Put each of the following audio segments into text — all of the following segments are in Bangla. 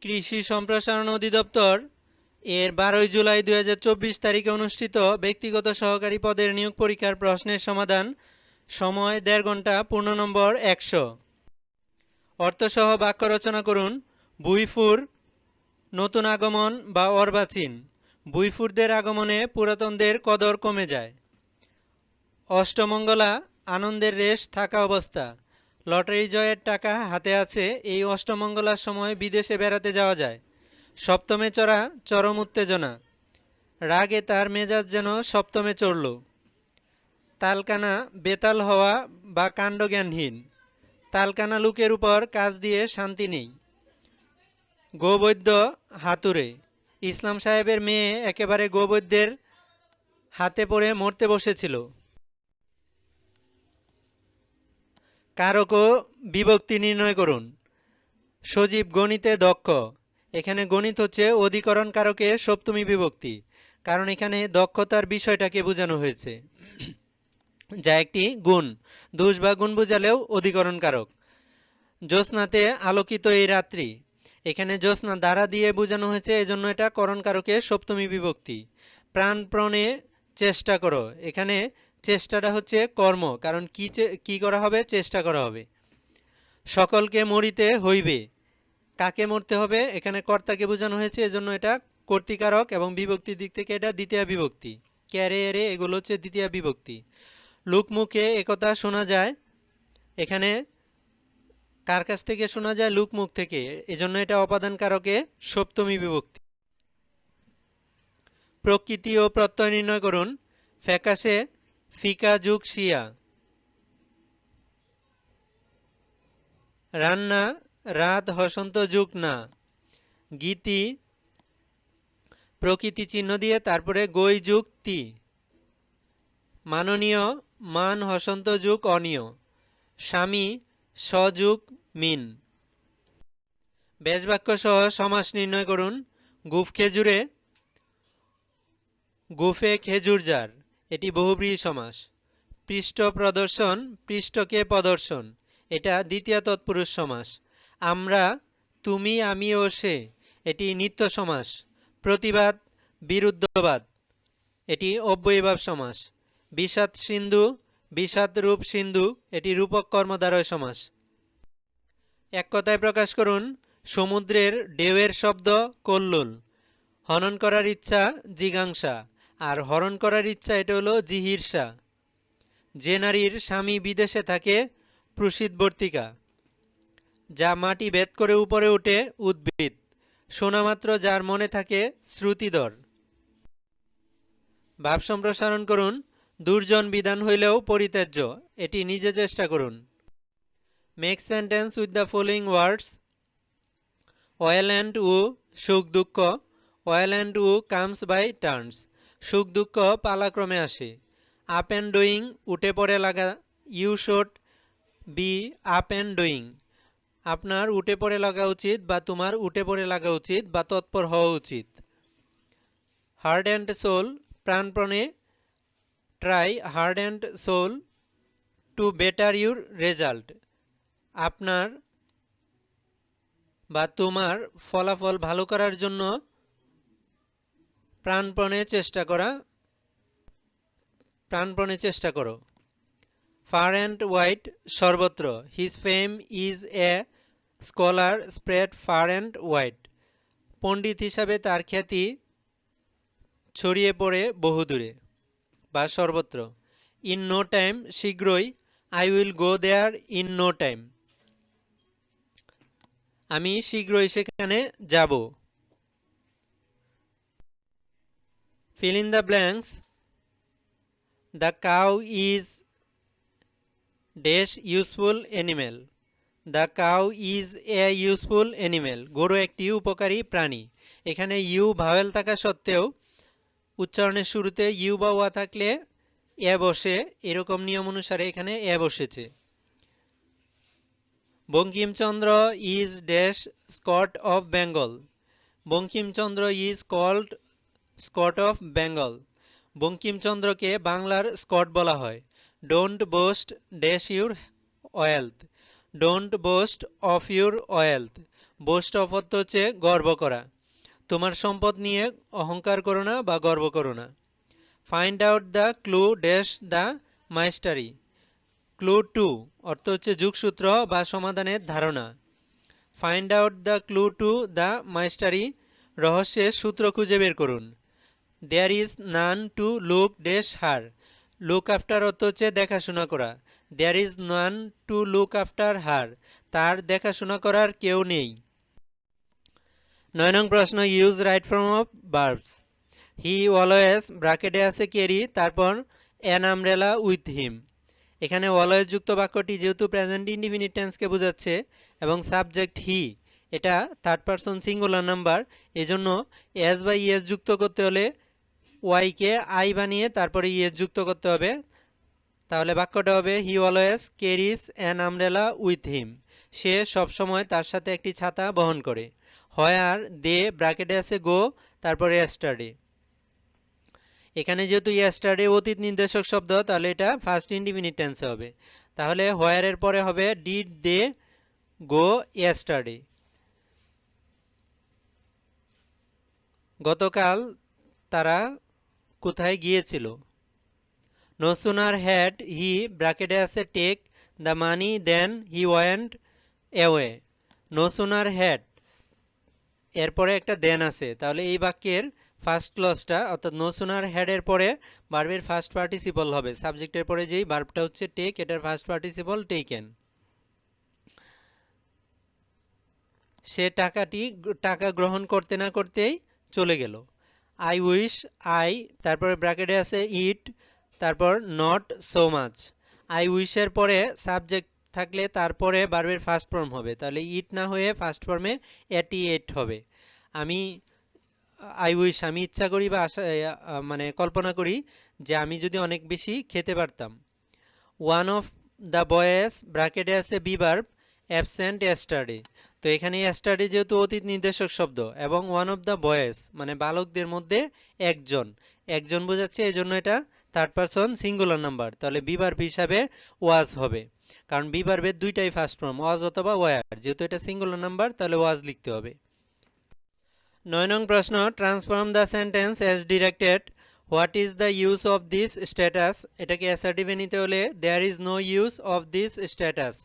কৃষি সম্প্রসারণ অধিদপ্তর এর বারোই জুলাই দু হাজার চব্বিশ তারিখে অনুষ্ঠিত ব্যক্তিগত সহকারী পদের নিয়োগ পরীক্ষার প্রশ্নের সমাধান, সময় দেড় ঘণ্টা পূর্ণ নম্বর একশো। অর্থসহ বাক্য রচনা করুন বুইফুর নতুন আগমন বা অর্বাচীন। বুইফুরদের আগমনে পুরাতনদের কদর কমে যায়। অষ্টমঙ্গলা, আনন্দের রেশ, থাকা অবস্থা। লটারি জয়ের টাকা হাতে আছে এই অষ্টমঙ্গলার সময় বিদেশে বেড়াতে যাওয়া যায়। সপ্তমে চড়া চরম উত্তেজনা। রাগে তার মেজাজ যেন সপ্তমে চড়ল। তালকানা বেতাল হওয়া বা কাণ্ডজ্ঞানহীন। তালকানা লুকের উপর কাজ দিয়ে শান্তি নেই। গোবৈদ্য হাতুরে ইসলাম সাহেবের মেয়ে একেবারে গোবৈদ্যের হাতে পড়ে মরতে বসেছিল। কারক বিভক্তি নির্ণয় করুন। সজীব গণিতে দক্ষ। এখানে গণিত হচ্ছে অধিকরণ কারকে সপ্তমী বিভক্তি, কারণ এখানে দক্ষতার বিষয়টাকে বোঝানো হয়েছে। যা একটি গুণ, দোষ বা গুণ বোঝালেও অধিকরণ কারক। জ্যোৎস্নাতে আলোকিত এই রাত্রি, এখানে জ্যোৎস্না দ্বারা দিয়ে বোঝানো হয়েছে এজন্য এটা করণ কারকে সপ্তমী বিভক্তি। প্রাণপ্রণে চেষ্টা করো, এখানে চেষ্টাটা হচ্ছে কর্ম, কারণ কি কি করা হবে? চেষ্টা করা হবে। সকলকে মরিতে হইবে। কাকে মরতে হবে? এখানে কর্তাকে বোঝানো হয়েছে, এজন্য এটা কর্তিকারক এবং বিভক্তির দিক থেকে এটা দ্বিতীয় বিভক্তি। ক্যারে, এরে, এগুলো হচ্ছে দ্বিতীয় বিভক্তি। লোকমুখে একথা শোনা যায়, এখানে কার কাছ থেকে শোনা যায়? লোকমুখ থেকে। এজন্য এটা অপাদান কারকে সপ্তমী বিভক্তি। প্রকৃতি ও প্রত্যয় নির্ণয় করুন। ফ্যাকাশে ফিকা যুগ শিয়া। রান্না, রাত হসন্ত যুগ না। গীতি, প্রকৃতি চিহ্ন দিয়ে তারপরে গই যুগ তি। মাননীয়, মান হসন্ত যুগ অনিয়। স্বামী সযুগ মিন। বেশবাক্য সহ সমাস নির্ণয় করুন। গুফ খেজুরে, গুফে খেজুর যার এটি বহুব্রীহি সমাস। পৃষ্ঠ প্রদর্শন, পৃষ্ঠকে প্রদর্শন, এটা দ্বিতীয় তৎপুরুষ সমাস। আমরা, তুমি, আমি ও সে, এটি নিত্য সমাস, প্রতিবাদ, বিরুদ্ধবাদ, এটি অব্যয়ীভাব সমাস। বিষাদ সিন্ধু, বিষাদ রূপ সিন্ধু, এটি রূপক কর্মদ্বারয় সমাস। এক কথায় প্রকাশ করুন, সমুদ্রের ঢেউয়ের শব্দ কল্লোল, হনন করার ইচ্ছা জিগাংসা আর হরণ করার ইচ্ছা এটা হলো জিহির্ষা যে নারীর স্বামী বিদেশে থাকে প্রসিদ্ধবর্তিকা যা মাটি ভেদ করে উপরে ওঠে উদ্ভিদ শোনামাত্র যার মনে থাকে শ্রুতিধর। ভাব সম্প্রসারণ করুন, দুর্জন বিধান হইলেও পরিত্যাজ্য, এটি নিজে চেষ্টা করুন। Make sentence with the following words weal and woe সুখ দুঃখ weal and woe comes by turns সুখ দুঃখ পালাক্রমে আসে। আপ অ্যান্ড ডুইং উঠে পড়ে লাগা you should be up and doing আপনার উঠে পড়ে লাগা উচিত বা তোমার উঠে পড়ে লাগা উচিত বা তৎপর হওয়া উচিত। হার্ড অ্যান্ড সোল প্রাণপণে try heart and soul to better your result আপনার বা তোমার ফলাফল ভালো করার জন্য প্রাণপণে চেষ্টা করা, প্রাণপণে চেষ্টা করো। ফার অ্যান্ড হোয়াইট সর্বত্র। His fame is a scholar spread far and white পণ্ডিত হিসাবে তার খ্যাতি ছড়িয়ে পড়ে বহুদূরে বা সর্বত্র। ইন নো টাইম শীঘ্রই I will go there in no time আমি শীঘ্রই সেখানে যাব। Fill in the blanks. The cow is dash useful animal. The cow is a useful animal. গরু একটি উপকারী প্রাণী। এখানে ইউ ভাওয়েল থাকা সত্ত্বেও উচ্চারণের শুরুতে ইউ বা ওয়া থাকলে এ বসে। এরকম নিয়ম অনুসারে এখানে এ বসেছে। Bankimchandra is dash Scott of Bengal Bankimchandra is called Scott of Bengal. বঙ্কিমচন্দ্রকে বাংলার স্কট বলা হয়। Don't boast dash your wealth don't boast of your wealth boast of হচ্ছে গর্ব করা। তোমার সম্পদ নিয়ে অহংকার করো না বা গর্ব করো না। Find out the clue dash the mystery clue to অর্থ হচ্ছে যুগসূত্র বা সমাধানের ধারণা। Find out the clue to the mystery রহস্যের সূত্র খুঁজে বের করুন। There is none to look dash her look after অর্থ হচ্ছে দেখাশোনা করা। There is none to look after her তার দেখাশোনা করার কেউ নেই। নয় নং প্রশ্ন use right from of verbs he always ব্রাকেটে আছে কেরি তারপর অ্যান আমরেলা উইথ হিম এখানে অলওয়েজ যুক্ত বাক্যটি যেহেতু প্রেজেন্ট ইন্ডিফিনিট টেন্সকে বোঝাচ্ছে, এবং সাবজেক্ট হি এটা থার্ড পারসন সিঙ্গুলার নাম্বার এজন্য এস বা ইএস যুক্ত করতে হলে ওয়াইকে আই বানিয়ে তারপরে ইএস যুক্ত করতে হবে। তাহলে বাক্যটা হবে he always carries an umbrella with him সে সবসময় তার সাথে একটি ছাতা বহন করে। হয় আর, দে ব্র্যাকেটে আছে, গো। তারপরে স্টাডি এখানে যেহেতু ইয়েস্টারডে অতীত নির্দেশক শব্দ, তাহলে এটা ফার্স্ট ইন্ডিমিনিট টেন্সে হবে। তাহলে হোয়ারের পরে হবে ডিড দে গো ইয়েস্টারডে গতকাল তারা কোথায় গিয়েছিল? নো সুনার হ্যাড হি ব্র্যাকেটে আছে take the money then he went away no sooner had এরপরে একটা দেন আছে। তাহলে এই বাক্যের ফার্স্ট ক্লজটা অর্থাৎ নো সুনার হ্যাডের পরে বার্বের ফার্স্ট পার্টিসিপল হবে। সাবজেক্টের পরে যেই বার্বটা হচ্ছে টেক এটার ফার্স্ট পার্টিসিপল টেকেন সে টাকাটি, টাকা গ্রহণ করতে না করতেই চলে গেল। আই উইশ আই তারপরে ব্র্যাকেটে আছে ইট তারপর নট সো মাচ আই উইশের পরে সাবজেক্ট থাকলে তারপরে বার্বের ফার্স্ট ফর্ম হবে। তাহলে ইট না হয়ে ফার্স্ট ফর্মে এটি এট হবে। আমি আই উইশ আমি ইচ্ছা করি বা আশা মানে কল্পনা করি যে আমি যদি অনেক বেশি খেতে পারতাম। ওয়ান অফ দ্য বয়েস ব্র্যাকেটে আছে বি বার্ব অ্যাবসেন্ট এস্টাডি তো এখানে স্টাডি যেহেতু অতীত নির্দেশক শব্দ এবং ওয়ান অফ দ্য বয়েস মানে বালকদের মধ্যে একজন। একজন বোঝাচ্ছে এই জন্য এটা থার্ড পারসন সিঙ্গুলার নাম্বার তাহলে বি বার্ব হিসাবে ওয়াজ হবে। কারণ বি বার্বের দুইটাই ফার্স্ট ফর্ম ওয়াজ অথবা ওয়ার যেহেতু এটা সিঙ্গুলার নাম্বার তাহলে ওয়াজ লিখতে হবে। নয় নং প্রশ্ন transform the sentence as directed what is the use of this status এটাকে অ্যাসার্টিভে নিতে হলে there is no use of this status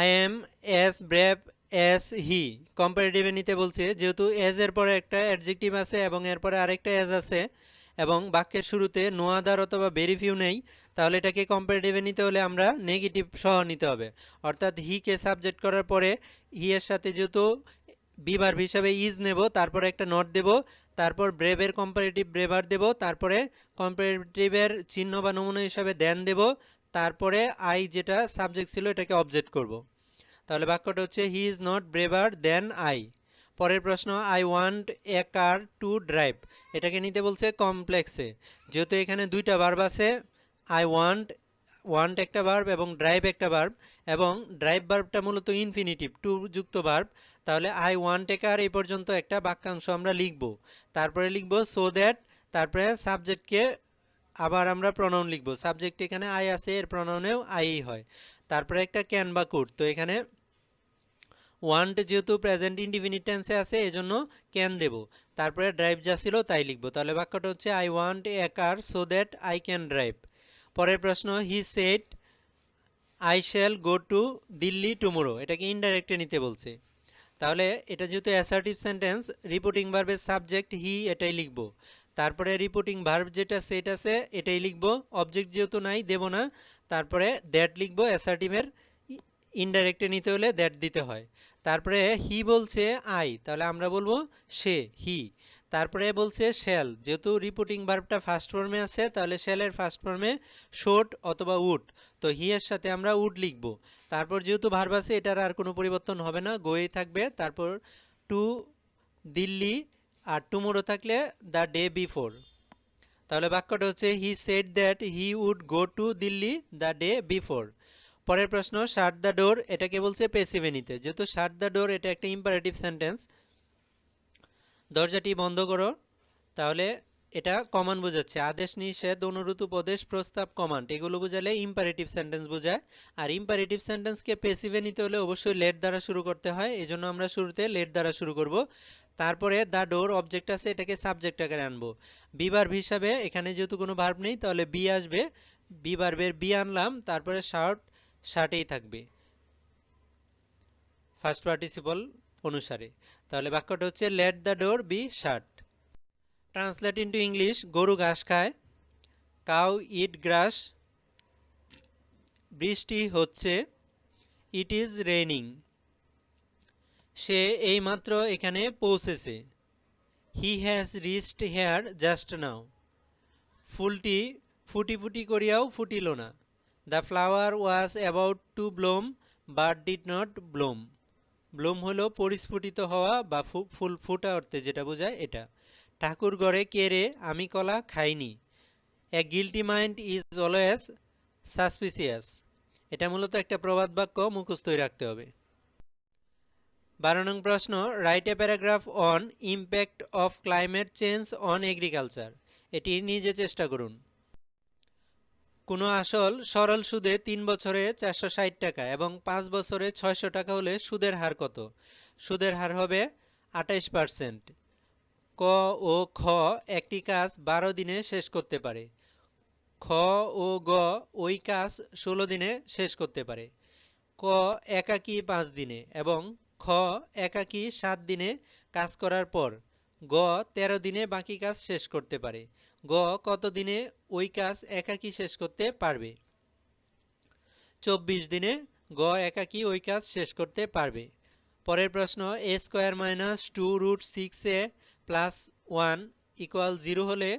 I am as brave as he কম্পারেটিভে নিতে বলছে, যেহেতু এজ এর পরে একটা অ্যাডজেক্টিভ আছে এবং এরপরে আরেকটা এজ আছে, এবং বাক্যের শুরুতে নো আদার অথবা ভেরি ফিউ নেই, তাহলে এটাকে কম্পারেটিভে নিতে হলে আমরা নেগেটিভ সহ নিতে হবে। অর্থাৎ হিকে সাবজেক্ট করার পরে হি এর সাথে যেহেতু বিভার হিসাবে ইজ নেব, তারপরে একটা নট দেব, তারপর ব্রেভের কম্পারেটিভ ব্রেভার দেব, তারপরে কম্পারেটিভের চিহ্ন বা নমুনা হিসাবে দেন দেব তারপরে আই যেটা সাবজেক্ট ছিল এটাকে অবজেক্ট করব। তাহলে বাক্যটা হচ্ছে he is not braver than I পরের প্রশ্ন I want a car to drive এটাকে নিতে বলছে কমপ্লেক্সে যেহেতু এখানে দুইটা বার্ব আছে আই ওয়ান্ট ওয়ান্ট একটা বার্ব এবং ড্রাইভ একটা বার্ব এবং ড্রাইভ বার্বটা মূলত ইনফিনিটিভ টু যুক্ত বার্ব তাহলে আই ওয়ান্ট এ কার এই পর্যন্ত একটা বাক্যাংশ আমরা লিখব। তারপরে লিখব সো দ্যাট তারপরে সাবজেক্টকে আবার আমরা প্রনাউন লিখব। সাবজেক্ট এখানে আই আছে, এর প্রনাউনেও আই হয়। তারপরে একটা ক্যান বা কুড তো এখানে ওয়ান্ট যেহেতু প্রেজেন্ট ইন্ডিফিনিট টেন্সে আছে, এজন্য ক্যান দেব। তারপরে ড্রাইভ যা ছিল তাই লিখব। তাহলে বাক্যটা হচ্ছে I want a car so that I can drive পরের প্রশ্ন he said I shall go to Delhi tomorrow এটাকে ইনডাইরেক্টে নিতে বলছে। তাহলে এটা যেহেতু অ্যাসার্টিভ সেন্টেন্স রিপোর্টিং ভার্বের সাবজেক্ট হি এটাই লিখব। তারপরে রিপোর্টিং ভার্ব যেটা সেট আছে, এটাই লিখব। অবজেক্ট যেহেতু নাই, দেব না। তারপরে দ্যাট লিখব অ্যাসার্টিভের ইনডাইরেক্টে নিতে হলে দ্যাট দিতে হয়। তারপরে হি বলছে আই তাহলে আমরা বলব সে হি তারপরে বলছে শ্যাল যেহেতু রিপোর্টিং ভার্বটা ফার্স্ট ফর্মে আছে, তাহলে শ্যালের ফার্স্ট ফর্মে শোট অথবা উড তো হি এর সাথে আমরা উড লিখব। তারপর যেহেতু ভার্ব আছে, এটার আর কোনো পরিবর্তন হবে না। গোয়েই থাকবে। তারপর টু দিল্লি আর টুমোরো থাকলে দ্য ডে বিফোর তাহলে বাক্যটা হচ্ছে he said that he would go to Delhi the day before পরের প্রশ্ন শার্ট দ্য ডোর এটাকে বলছে? পেসিভেনিতে যেহেতু শার্ট দ্য ডোর এটা একটা ইম্পারেটিভ সেন্টেন্স দরজাটি বন্ধ করো। তাহলে এটা কমান বোঝাচ্ছে। আদেশ নিষেধ অনুরোধ উপদেশ, প্রস্তাব কমান্ড এগুলো বোঝালে ইম্পারেটিভ সেন্টেন্স বোঝায়। আর ইম্পারেটিভ সেন্টেন্সকে পেসিভে নিতে হলে অবশ্যই লেট দ্বারা শুরু করতে হয়। এই জন্য আমরা শুরুতে লেট দ্বারা শুরু করব। তারপরে দ্য ডোর অবজেক্ট আছে, এটাকে সাবজেক্ট আকারে আনব। বি ভার্ব হিসাবে এখানে যেহেতু কোনো ভার্ব নেই, তাহলে বি আসবে। বি ভার্বের বি আনলাম, তারপরে শার্ট শার্টেই থাকবে। ফার্স্ট পার্টিসিপল অনুসারে। তাহলে বাক্যটা হচ্ছে let the door be shut translate into English গরু ঘাস খায় কাউ ইট গ্রাস বৃষ্টি হচ্ছে ইট ইজ রেইনিং সে এইমাত্র এখানে পৌঁছেছে। He has reached here just now ফুলটি ফুটি ফুটি করিয়াও ফুটিল না। The flower was about to bloom but did not bloom bloom হলো পরিস্ফুটিত হওয়া বা ফুল ফুটা অর্থে যেটা বোঝায় এটা। ঠাকুর ঘরে কেড়ে আমি কলা খাইনি। A guilty mind is always suspicious এটা মূলত একটা প্রবাদ বাক্য মুখস্থই রাখতে হবে। বারো নং প্রশ্ন write a paragraph on impact of climate change on agriculture এটি নিজে চেষ্টা করুন। কোনো আসল সরল সুদে তিন বছরে চারশো ষাট টাকা এবং পাঁচ বছরে ছয়শো টাকা হলে সুদের হার কত? সুদের হার হবে আঠাইশ পার্সেন্ট ক ও খ একটি কাজ বারো দিনে শেষ করতে পারে। খ ও গ ওই কাজ ষোলো দিনে শেষ করতে পারে। ক একাকী পাঁচ দিনে এবং খ একাকী সাত দিনে কাজ করার পর গ তেরো দিনে বাকি কাজ শেষ করতে পারে। গ কত দিনে ওই কাজ একাকী শেষ করতে পারবে? চব্বিশ দিনে গ একাকী ওই কাজ শেষ করতে পারবে। পরের প্রশ্ন a square minus two root six a plus one equal zero হলে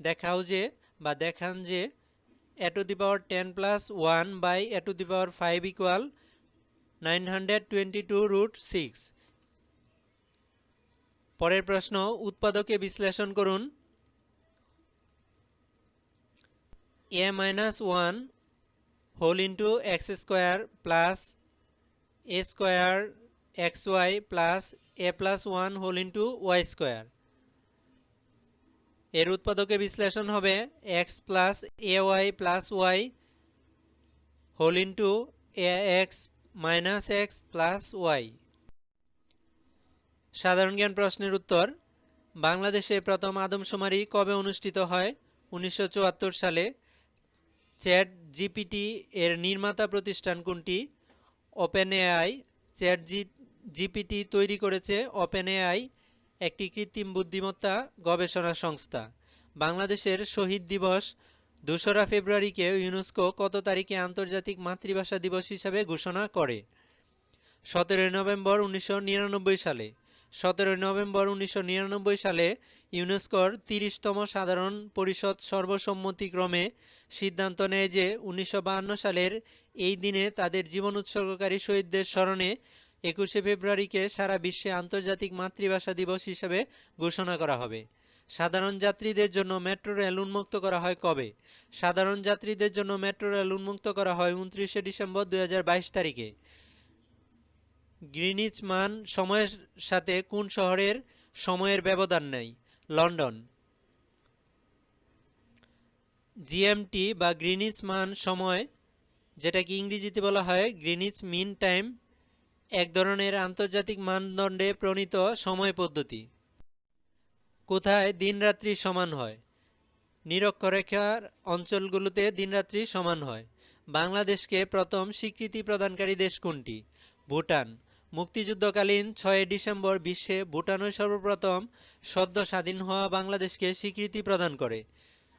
দেখাও যে বা দেখান যে a to the power ten plus one by a to the power five equal nine hundred twenty two root six পরের প্রশ্ন, উৎপাদকে বিশ্লেষণ করুন। A minus one whole into x square plus a square x y plus a plus one whole into y square এর উৎপাদকে বিশ্লেষণ হবে x plus a y plus y whole into a x minus x plus y সাধারণ জ্ঞান প্রশ্নের উত্তর, বাংলাদেশে প্রথম আদমশুমারি কবে অনুষ্ঠিত হয়? উনিশশো চুয়াত্তর সালে চ্যাট জিপিটি এর নির্মাতা প্রতিষ্ঠান কোনটি? ওপেন এআই চ্যাট জিপিটি তৈরি করেছে ওপেন এআই একটি কৃত্রিম বুদ্ধিমত্তা গবেষণা সংস্থা। বাংলাদেশের শহীদ দিবস দোসরা ফেব্রুয়ারিকে ইউনেস্কো কত তারিখে আন্তর্জাতিক মাতৃভাষা দিবস হিসাবে ঘোষণা করে? সতেরোই নভেম্বর উনিশশো নিরানব্বই সালে। সতেরোই নভেম্বর উনিশশো নিরানব্বই সালে ইউনেস্কোর তিরিশতম সাধারণ পরিষদ সর্বসম্মতিক্রমে সিদ্ধান্ত নেয় যে উনিশশো সালের এই দিনে তাদের জীবন উৎসর্গকারী শহীদদের স্মরণে একুশে ফেব্রুয়ারিকে সারা বিশ্বে আন্তর্জাতিক মাতৃভাষা দিবস হিসেবে ঘোষণা করা হবে। সাধারণ যাত্রীদের জন্য মেট্রো রেল উন্মুক্ত করা হয় কবে? সাধারণ যাত্রীদের জন্য মেট্রো রেল উন্মুক্ত করা হয় উনত্রিশে ডিসেম্বর দু হাজার বাইশ তারিখে। গ্রিনিচ মান সময়ের সাথে কোন শহরের সময়ের ব্যবধান নেই? লন্ডন। জিএমটি বা গ্রিনিচ মান সময়, যেটাকে ইংরেজিতে বলা হয় গ্রিনিচ মিন টাইম এক ধরনের আন্তর্জাতিক মানদণ্ডে প্রণীত সময় পদ্ধতি। কোথায় দিনরাত্রি সমান হয়? নিরক্ষরেখার অঞ্চলগুলোতে দিনরাত্রি সমান হয়। বাংলাদেশকে প্রথম স্বীকৃতি প্রদানকারী দেশ কোনটি? ভুটান। মুক্তিযুদ্ধকালীন ছয় ডিসেম্বর বিশ্বে ভুটানই সর্বপ্রথম সদ্য স্বাধীন হওয়া বাংলাদেশকে স্বীকৃতি প্রদান করে।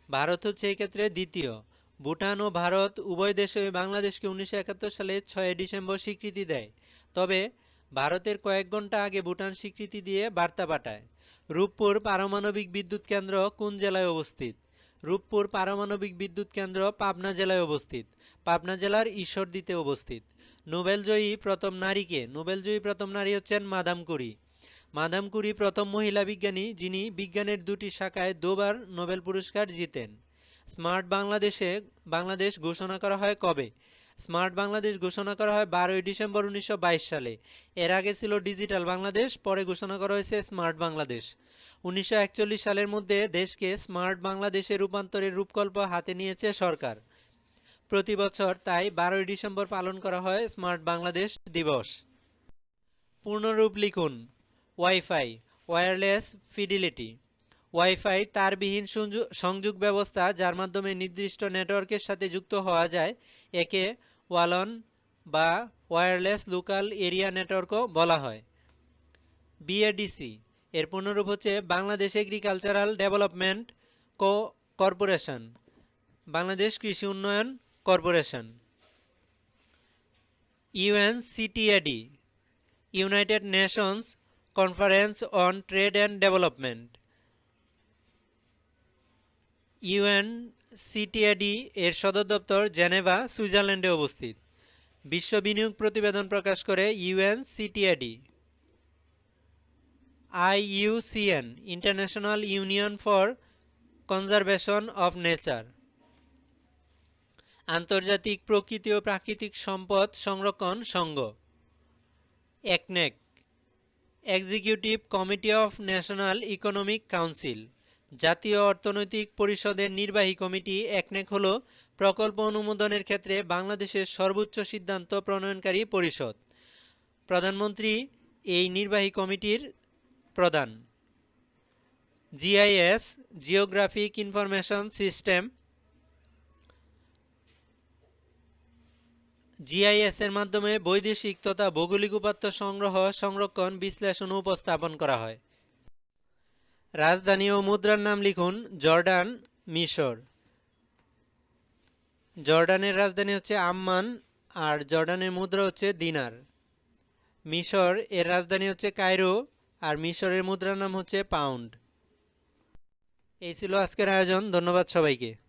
ভারত হচ্ছে এক্ষেত্রে দ্বিতীয়। ভুটান ও ভারত উভয় দেশে বাংলাদেশকে উনিশশো একাত্তর সালে ছয় ডিসেম্বর স্বীকৃতি দেয়। তবে ভারতের কয়েক ঘণ্টা আগে ভুটান স্বীকৃতি দিয়ে বার্তা পাঠায়, রূপপুর পারমাণবিক বিদ্যুৎ কেন্দ্র কোন জেলায় অবস্থিত? রূপপুর পারমাণবিক বিদ্যুৎ কেন্দ্র পাবনা জেলায় অবস্থিত, পাবনা জেলার ঈশ্বরদীতে অবস্থিত। নোবেলজয়ী প্রথম নারীকে নোবেলজয়ী প্রথম নারী হচ্ছেন মাদাম কুরি। মাদাম কুরি প্রথম মহিলা বিজ্ঞানী যিনি বিজ্ঞানের দুটি শাখায় দুবার নোবেল পুরস্কার জিতেন। স্মার্ট বাংলাদেশে বাংলাদেশ ঘোষণা করা হয় কবে? স্মার্ট বাংলাদেশ ঘোষণা করা হয় বারোই ডিসেম্বর উনিশশো বাইশ সালে। এর আগে ছিল ডিজিটাল বাংলাদেশ, পরে ঘোষণা করা হয়েছে স্মার্ট বাংলাদেশ। উনিশশো একচল্লিশ সালের মধ্যে দেশকে স্মার্ট বাংলাদেশে রূপান্তরের রূপকল্প হাতে নিয়েছে সরকার। প্রতি বছর তাই বারোই ডিসেম্বর পালন করা হয় স্মার্ট বাংলাদেশ দিবস। পূর্ণরূপ লিখুন, ওয়াইফাই ওয়্যারলেস ফিডিলিটি। ওয়াইফাই তারবিহীন সংযোগ ব্যবস্থা, যার মাধ্যমে নির্দিষ্ট নেটওয়ার্কের সাথে যুক্ত হওয়া যায়। একে ওয়ালন বা ওয়্যারলেস লোকাল এরিয়া নেটওয়ার্কও বলা হয়। বিএডিসি, এর পুনরূপ হচ্ছে Bangladesh agricultural development co, corporation, Bangladesh কৃষি উন্নয়ন corporation. UNCTAD, united nations conference on trade and development. UNCTAD এর সদর দপ্তর জেনেভা, সুইজারল্যান্ডে অবস্থিত। বিশ্ব বিনিয়োগ প্রতিবেদন প্রকাশ করে UNCTAD IUCN, international union for conservation of nature. আন্তর্জাতিক প্রকৃতি ও প্রাকৃতিক সম্পদ সংরক্ষণ সংঘ। একনেক, executive committee of national economic council. জাতীয় অর্থনৈতিক পরিষদের নির্বাহী কমিটি একনেক হল প্রকল্প অনুমোদনের ক্ষেত্রে বাংলাদেশের সর্বোচ্চ সিদ্ধান্ত প্রণয়নকারী পরিষদ। প্রধানমন্ত্রী এই নির্বাহী কমিটির প্রধান। GIS, geographic information system. GIS এর মাধ্যমে বৈদেশিক তথা ভৌগোলিক উপাত্ত সংগ্রহ, সংরক্ষণ, বিশ্লেষণ উপস্থাপন করা হয়। রাজধানী ও মুদ্রার নাম লিখুন জর্ডান, মিশর। জর্ডানের রাজধানী হচ্ছে আম্মান, আর জর্ডানের মুদ্রা হচ্ছে দিনার। মিশর এর রাজধানী হচ্ছে কায়রো, আর মিশরের মুদ্রার নাম হচ্ছে পাউন্ড। এই ছিল আজকের আয়োজন, ধন্যবাদ সবাইকে।